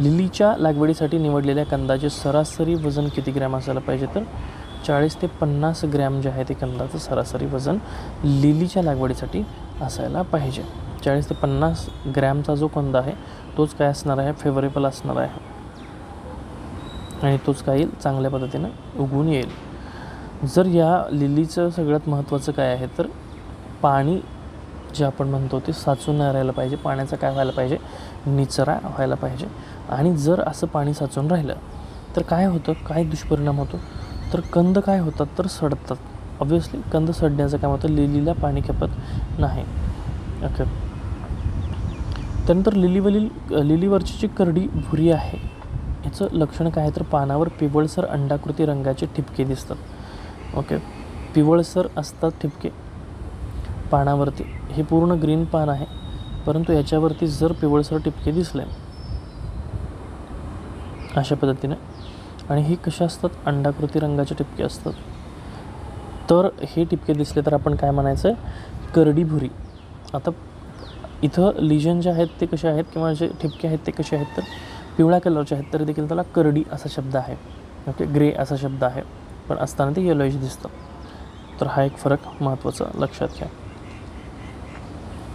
लिलीच्या लागवडीसाठी निवडलेल्या कंदाचे सरासरी वजन किती ग्रॅम असायला पाहिजे तर चाळीस ते पन्नास ग्रॅम जे आहे ते कंदाचं सरासरी वजन लिलीच्या लागवडीसाठी असायला पाहिजे. चाळीस ते पन्नास ग्रॅमचा जो कंदा आहे तोच काय असणार आहे? फेवरेबल असणार आहे. आणि तोच काय येईल चांगल्या पद्धतीनं उगवून येईल. जर या लिलीचं सगळ्यात महत्त्वाचं काय आहे तर पाणी जे आपण म्हणतो ते साचून नाही राहायला पाहिजे. पाण्याचा काय व्हायला पाहिजे? निचरा व्हायला पाहिजे. आणि जर असं पाणी साचून राहिलं तर काय होतं? काय दुष्परिणाम होतो? तर कंद काय होतात? तर सडतात. ऑब्व्हियसली कंद सडण्याचं काम होतं. लिलीला पाणी खपत नाही. ओके त्यानंतर लिलीवरील लिलीवरची जी करडी भुरी आहे. याचं लक्षण काय आहे? तर पानावर पिवळसर अंडाकृती रंगाचे ठिपके दिसतात. ओके पिवळसर असतात ठिपके पानावरती. हे पूर्ण ग्रीन पान आहे. परंतु याच्यावरती जर पिवळसर ठिपके दिसले अशा पद्धतीने. आणि हे कसे असतात? अंडाकृती रंगाचे टिपके असतात. तर हे टिपके दिसले तर आपण काय म्हणायचं आहे करडी भुरी. आता इथं लिजन जे आहेत ते कसे आहेत किंवा जे ठिपके आहेत ते कसे आहेत तर पिवळ्या कलरचे आहेत तरी देखील त्याला करडी असा शब्द आहे. ओके? ग्रे असा शब्द आहे. पण असताना ते येलोईश दिसतं. तर हा एक फरक महत्त्वाचा लक्षात घ्या.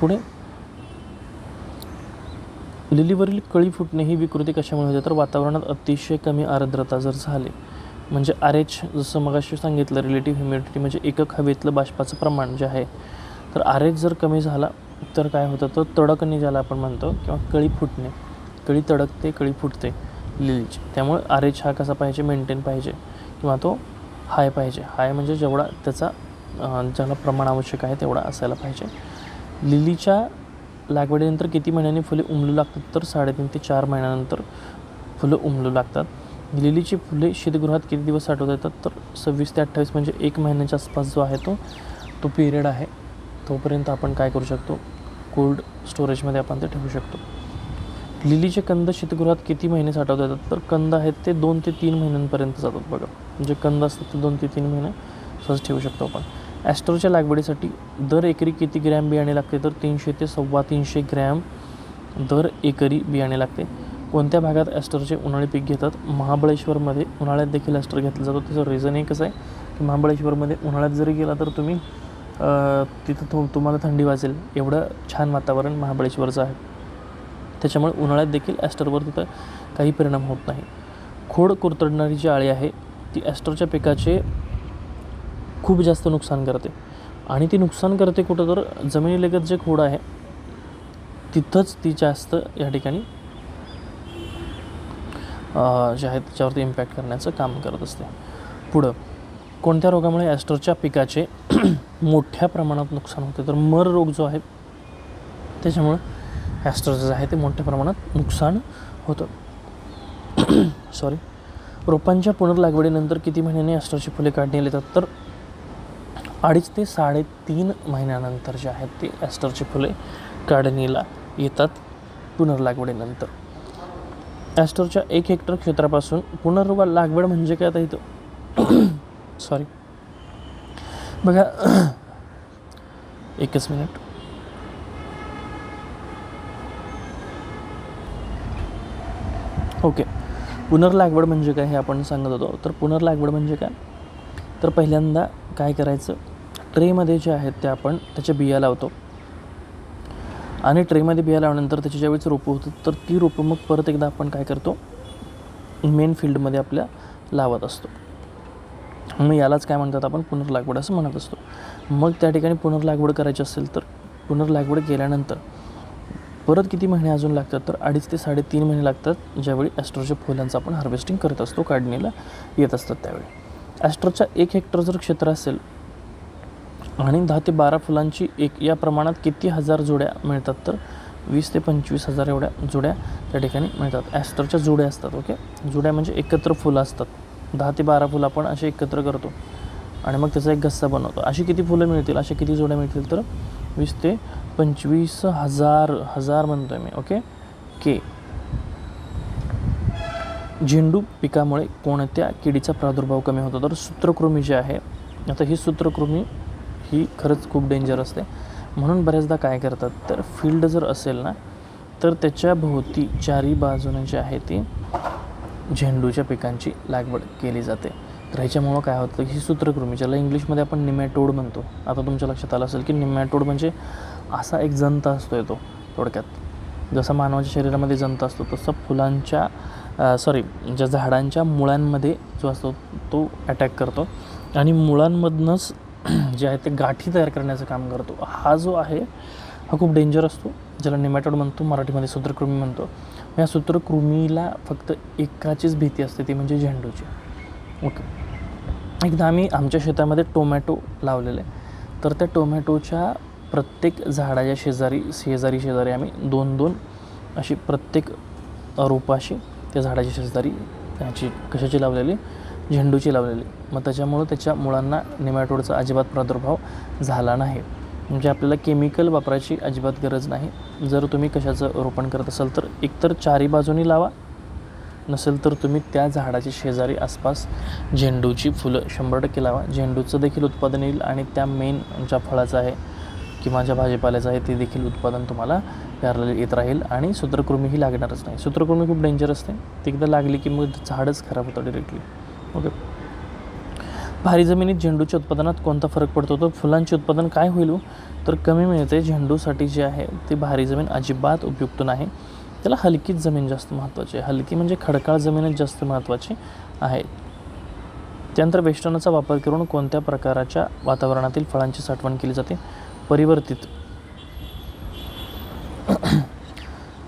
पुढे लिलीवरील कळी फुटणे ही विकृती कशामुळे होते? तर वातावरणात अतिशय कमी आर्द्रता जर झाली म्हणजे आर एच जसं मगाशी सांगितलं रिलेटिव्ह ह्युमिडिटी म्हणजे एकक हवेतलं बाष्पाचं प्रमाण जे आहे तर आर एच जर कमी झाला तर काय होतं? तर तडकणे ज्याला आपण म्हणतो किंवा कळी फुटणे. कळी तडकते कळी फुटते लिलीची. त्यामुळे आर एच हा कसा पाहिजे? मेंटेन पाहिजे. किंवा तो हाय पाहिजे. हाय म्हणजे जेवढा त्याचा ज्याला प्रमाण आवश्यक आहे तेवढा असायला पाहिजे. लिलीच्या लागवडीनंतर किती महिन्यांनी फुले उमलू लागतात? तर साडेतीन ते चार महिन्यानंतर फुलं उमलू लागतात. लिलीची फुले शीतगृहात किती दिवस साठवता येतात? तर सव्वीस ते अठ्ठावीस म्हणजे एक महिन्याच्या आसपास जो आहे तो तो पिरियड आहे. तोपर्यंत आपण काय करू शकतो? कोल्ड स्टोरेजमध्ये आपण ते ठेवू शकतो. लिलीचे कंद शीतगृहात किती महिने साठवता येतात? तर कंद आहेत ते दोन ते तीन महिन्यांपर्यंत जातात बघा. म्हणजे कंद असतात ते दोन ते तीन महिने सहज ठेवू शकतो आपण. ॲस्टरच्या लागवडीसाठी दर एकरी किती ग्रॅम बियाणे लागते? तर तीनशे ते सव्वा तीनशे ग्रॅम दर एकरी बियाणे लागते. कोणत्या भागात ॲस्टरचे उन्हाळी पीक घेतात? महाबळेश्वरमध्ये उन्हाळ्यात देखील ॲस्टर घेतलं जातं. त्याचं रिझन एकच आहे? की महाबळेश्वरमध्ये उन्हाळ्यात जरी गेला तर तुम्ही तिथं तु तुम्हाला थंडी वाजेल. एवढं छान वातावरण महाबळेश्वरचं आहे. त्याच्यामुळे उन्हाळ्यात देखील ॲस्टरवर तिथं काही परिणाम होत नाही. खोड कुरतडणारी जी आळी आहे ती ॲस्टरच्या पिकाचे खूप जास्त नुकसान करते. आणि ती नुकसान करते कुठं तर जमिनीलगत जे खोड आहे तिथंच ती जास्त या ठिकाणी जे आहे त्याच्यावरती इम्पॅक्ट करण्याचं काम करत असते. पुढं कोणत्या रोगामुळे ॲस्टरच्या पिकाचे मोठ्या प्रमाणात नुकसान होते तर मर रोग जो आहे त्याच्यामुळं ॲस्टरचं जे आहे ते मोठ्या प्रमाणात नुकसान होतं. सॉरी रोपांच्या पुनर्लागवडीनंतर किती महिन्यांनी ॲस्टरची फुले काढण्यात येतात तर अडीच ते साडेतीन महिन्यानंतर जे आहेत ते ॲस्टरची फुले काढणीला येतात पुनर्लागवडीनंतर. ॲस्टरच्या एक हेक्टर क्षेत्रापासून पुनर्वा लागवड म्हणजे काय आता इथं? सॉरी बघा एकच मिनिट. ओके. पुनर्लागवड म्हणजे काय हे आपण सांगत होतो. तर पुनर्लागवड म्हणजे काय? तर पहिल्यांदा काय करायचं? ट्रेमध्ये जे आहेत ते आपण त्याच्या बिया लावतो. आणि ट्रेमध्ये बिया लावल्यानंतर त्याची ज्यावेळेस रोपं होतात तर ती रोपं मग परत एकदा आपण काय करतो? मेन फील्डमध्ये आपल्या लावत असतो. मग यालाच काय म्हणतात आपण? पुनर्लागवड असं म्हणत असतो. मग त्या ठिकाणी पुनर्लागवड करायची असेल तर पुनर्लागवड केल्यानंतर परत किती महिने अजून लागतात? तर अडीच ते साडेतीन महिने लागतात ज्यावेळी ॲस्ट्रोच्या फुलांचं आपण हार्वेस्टिंग करत असतो काढणीला येत असतात त्यावेळी. ॲस्ट्रोच्या एक हेक्टर जर क्षेत्र असेल आणि दहा ते बारा फुलांची एक या प्रमाणात किती हजार जोड्या मिळतात तर वीस ते पंचवीस हजार एवढ्या जोड्या त्या ठिकाणी मिळतात. ॲस्टरच्या जोड्या असतात ओके जोड्या म्हणजे एकत्र फुलं असतात. दहा ते बारा फुलं आपण असे एकत्र करतो आणि मग त्याचा एक गस्सा बनवतो. अशी किती फुलं मिळतील अशा किती जोड्या मिळतील तर वीस ते पंचवीस हजार हजार म्हणतो आहे मी ओके के झेंडू पिकामुळे कोणत्या किडीचा प्रादुर्भाव कमी होतो? तर सूत्रकृमी जे आहे आता ही सूत्रकृमी ही खरंच खूप डेंजर असते. म्हणून बऱ्याचदा काय करतात तर फील्ड जर असेल ना तर त्याच्या भोवती चारी बाजूने जी आहे ती झेंडूच्या पिकांची लागवड केली जाते. तर ह्याच्यामुळं काय होतं ही सूत्रकृमी ज्याला इंग्लिशमध्ये आपण निमॅटोड म्हणतो आता तुमच्या लक्षात आलं असेल की निमॅटोड म्हणजे असा एक जंत असतो तो थोडक्यात. जसं मानवाच्या शरीरामध्ये जंत असतो तसं फुलांच्या सॉरी ज्या झाडांच्या मुळांमध्ये जो असतो तो अटॅक करतो. आणि मुळांमधनंच जे आहे ते गाठी तयार करण्याचं काम करतो. हा जो आहे हा खूप डेंजर असतो. ज्याला निमॅटोड म्हणतो मराठीमध्ये सूत्रकृमी म्हणतो. या सूत्रकृमीला फक्त एकाचीच भीती असते ती म्हणजे झेंडूची. ओके एकदा आम्ही आमच्या शेतामध्ये टोमॅटो लावलेले. तर त्या टोमॅटोच्या प्रत्येक झाडाच्या शेजारी शेजारी शेजारी आम्ही दोन दोन अशी प्रत्येक रोपाशी त्या झाडाच्या शेजारी त्याची कशाची लावलेली? झेंडूची लावलेली. मग त्याच्यामुळं त्याच्या मुळांना निमॅटोडचा अजिबात प्रादुर्भाव झाला नाही. म्हणजे आपल्याला केमिकल वापरायची अजिबात गरज नाही. जर तुम्ही कशाचं रोपण करत असाल तर एकतर चारी बाजूनी लावा. नसेल तर तुम्ही त्या झाडाच्या शेजारी आसपास झेंडूची फुलं शंभर टक्के लावा. झेंडूचं देखील उत्पादन येईल आणि त्या मेन ज्या फळाचं आहे किंवा ज्या भाजीपाल्याचं आहे ते देखील उत्पादन तुम्हाला याला येत राहील आणि सूत्रकृमीही लागणारच नाही. सूत्रकृमी खूप डेंजर असते. ती एकदा लागली की मग झाडच खराब होतं डिरेक्टली ओके भारी जमिनीत झेंडूच्या उत्पादनात कोणता फरक पडतो? तर फुलांचे उत्पादन काय होईल हो? तर कमी मिळते झेंडूसाठी जे आहे ती भारी जमीन अजिबात उपयुक्त नाही. त्याला हलकीच जमीन जास्त महत्त्वाची आहे. हलकी म्हणजे खडकाळ जमीनच जास्त महत्त्वाची आहे. त्यानंतर वेष्टनाचा वापर करून कोणत्या प्रकाराच्या वातावरणातील फळांची साठवण केली जाते? परिवर्तित.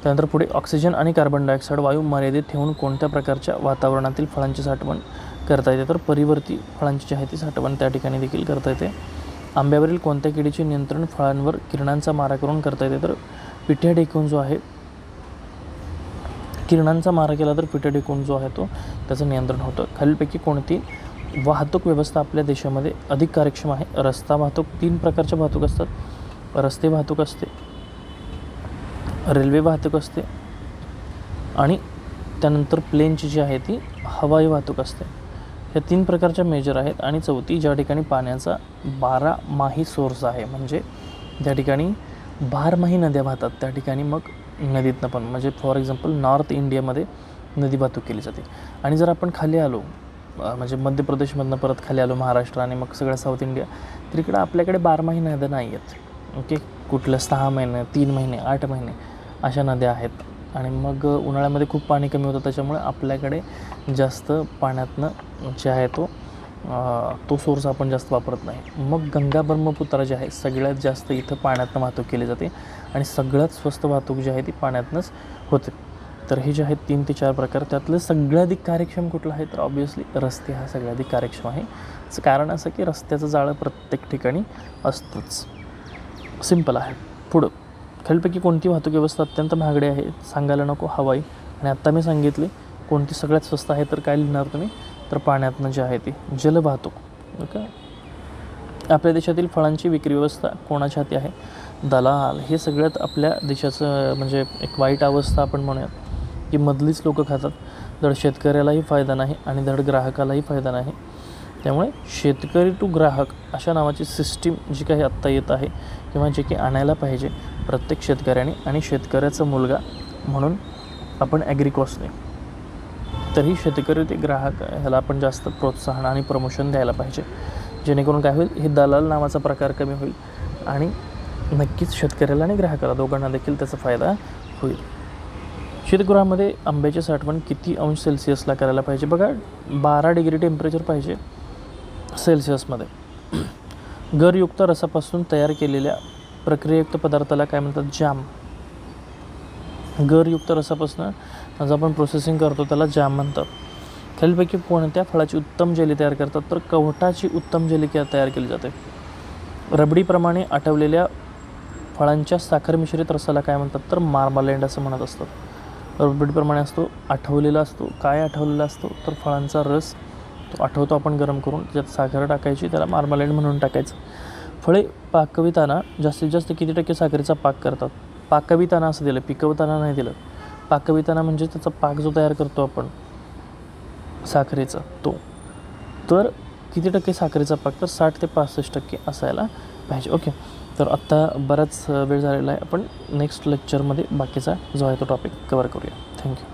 त्यानंतर पुढे ऑक्सिजन आणि कार्बन डायऑक्साईड वायू मर्यादित ठेवून कोणत्या प्रकारच्या वातावरणातील फळांची साठवण करता येते. तर परिवर्ती फळांची जी आहे ती साठवण त्या ठिकाणी देखील करता येते. आंब्यावरील कोणत्या किडीचे नियंत्रण फळांवर किरणांचा मारा करून करता येते? तर पिठ्या ढेकून जो आहे किरणांचा मारा केला तर पिठ्या ढेकून जो आहे तो त्याचं नियंत्रण होतं. खालीलपैकी कोणती वाहतूक व्यवस्था आपल्या देशामध्ये अधिक कार्यक्षम आहे? रस्ता वाहतूक तीन प्रकारच्या वाहतूक असतात. रस्ते वाहतूक असते रेल्वे वाहतूक असते आणि त्यानंतर प्लेनची जी आहे ती हवाई वाहतूक असते. ह्या तीन प्रकारच्या मेजर आहेत आणि चौथी ज्या ठिकाणी पाण्याचा बारा माही सोर्स आहे म्हणजे ज्या ठिकाणी बारमाही नद्या वाहतात त्या ठिकाणी मग नदीतनं पण. म्हणजे फॉर एक्झाम्पल नॉर्थ इंडियामध्ये नदी वाहतूक केली जाते. आणि जर आपण खाली आलो म्हणजे मध्य प्रदेशमधनं परत खाली आलो महाराष्ट्र आणि मग सगळं साऊथ इंडिया तर इकडं आपल्याकडे बारमाही नद्या नाही आहेत ओके? कुठल्या सहा महिने तीन महिने आठ महिने अशा नद्या आहेत. आणि मग उन्हाळ्यामध्ये खूप पाणी कमी होतं त्याच्यामुळे आपल्याकडे जास्त पाण्यातनं जे आहे तो तो सोर्स आपण जास्त वापरत नाही. मग गंगा ब्रह्मपुत्रा जे आहे सगळ्यात जास्त इथं पाण्यातनं वाहतूक केली जाते आणि सगळ्यात स्वस्त वाहतूक जी आहे ती पाण्यातनंच होते. तर हे जे आहेत तीन ते चार प्रकार. त्यातलं सगळ्याधिक कार्यक्षम कुठलं आहे? तर ऑब्वियसली रस्ते हा सगळ्याधिक कार्यक्षम आहे. कारण असं की रस्त्याचं जाळं प्रत्येक ठिकाणी असतंच. सिंपल आहे. पुढं. खालीलपैकी कोणती वाहतूक व्यवस्था अत्यंत महागडी आहे सांगायला नको. हवाई. आणि आत्ता मी सांगितली कोणती सगळ्यात स्वस्त आहे तर काय लिहिणार तुम्ही? तर पाण्यातनं जे आहे ती. जलवाहतूक ओके? आपल्या देशातील फळांची विक्री व्यवस्था कोणाच्या हाती आहे? दलाल. हे सगळ्यात आपल्या देशाचं म्हणजे एक वाईट अवस्था आपण म्हणूयात की मधलीच लोकं खातात. धड शेतकऱ्यालाही फायदा नाही आणि धड ग्राहकालाही फायदा नाही. त्यामुळे शेतकरी टू ग्राहक अशा नावाची सिस्टीम जी काही आत्ता येत आहे किंवा जे की आणायला पाहिजे प्रत्येक शेतकऱ्याने आणि शेतकऱ्याचा मुलगा म्हणून आपण ॲग्रिकॉसने तरी शेतकरी ते ग्राहक ह्याला आपण जास्त प्रोत्साहन आणि प्रमोशन द्यायला पाहिजे. जेणेकरून काय होईल हे दलाल नावाचा प्रकार कमी होईल आणि नक्कीच शेतकऱ्याला आणि ग्राहकाला दोघांना देखील त्याचा फायदा होईल. शीतगृहामध्ये आंब्याची साठवण किती अंश सेल्सिअसला करायला पाहिजे? बघा बारा डिग्री टेम्परेचर पाहिजे. सेल्सिअसमध्ये. गरयुक्त रसापासून तयार केलेल्या प्रक्रियायुक्त पदार्थाला काय म्हणतात? जाम. गरयुक्त रसापासून जो आपण प्रोसेसिंग करतो त्याला जाम म्हणतात. खालीलपैकी कोणत्या फळाची उत्तम जेली तयार करतात? तर कवटाची उत्तम जेली क्या तयार केली जाते? रबडीप्रमाणे आठवलेल्या फळांच्या साखर मिश्रित रसाला काय म्हणतात? तर मार्मालेंड असं म्हणत असतात. रबडीप्रमाणे असतो आठवलेला असतो. काय आठवलेला असतो? तर फळांचा रस तो आठवतो आपण गरम करून त्याच्यात साखर टाकायची त्याला मार्मालेंड म्हणून टाकायचं. फळे पाकविताना जास्तीत जास्त किती टक्के साखरेचा पाक करतात? पाकविताना असं दिलं पिकवताना नाही दिलं. पाकविताना म्हणजे त्याचा पाक जो तयार करतो आपण साखरेचा तो. तर किती टक्के साखरेचा पाक? तर साठ ते पासष्ट टक्के असायला पाहिजे. ओके. तर आत्ता बराच वेळ झालेला आहे. आपण नेक्स्ट लेक्चरमध्ये बाकीचा जो आहे तो टॉपिक कवर करूया. थँक्यू